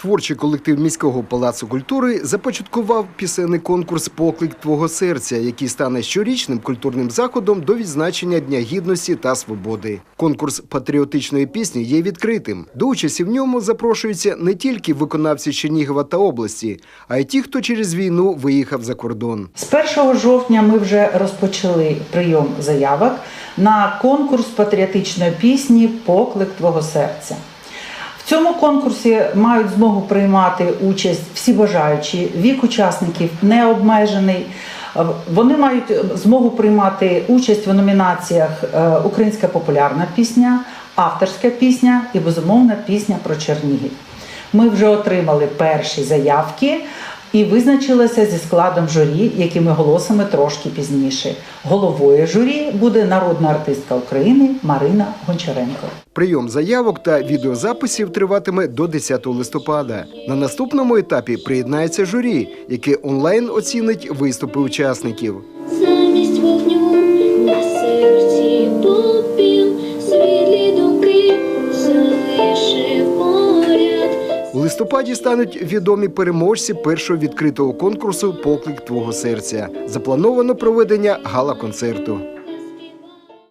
Творчий колектив міського палацу культури започаткував пісенний конкурс Поклик твого серця, який стане щорічним культурним заходом до відзначення Дня гідності та свободи. Конкурс патріотичної пісні є відкритим. До участі в ньому запрошуються не тільки виконавці Чернігова та області, а й ті, хто через війну виїхав за кордон. З 1 жовтня ми вже розпочали прийом заявок на конкурс патріотичної пісні Поклик твого серця. Цьому конкурсі мають змогу приймати участь всі бажаючі, вік учасників не обмежений. Е, Вони мають змогу приймати участь в номінаціях е, Українська популярна пісня, авторська пісня і безумовна пісня про Чернігів. Ми вже отримали перші заявки і визначилася зі складом журі, якими голосами трошки пізніше. Головою журі буде народна артистка України Марина Гончаренко. Прийом заявок та відеозаписів триватиме до 10 листопада. На наступному етапі приєднається журі, яке онлайн оцінить виступи учасників. Замість вогню У листопаді стануть відомі переможці першого відкритого конкурсу Поклик твого серця. Заплановано проведення гала-концерту.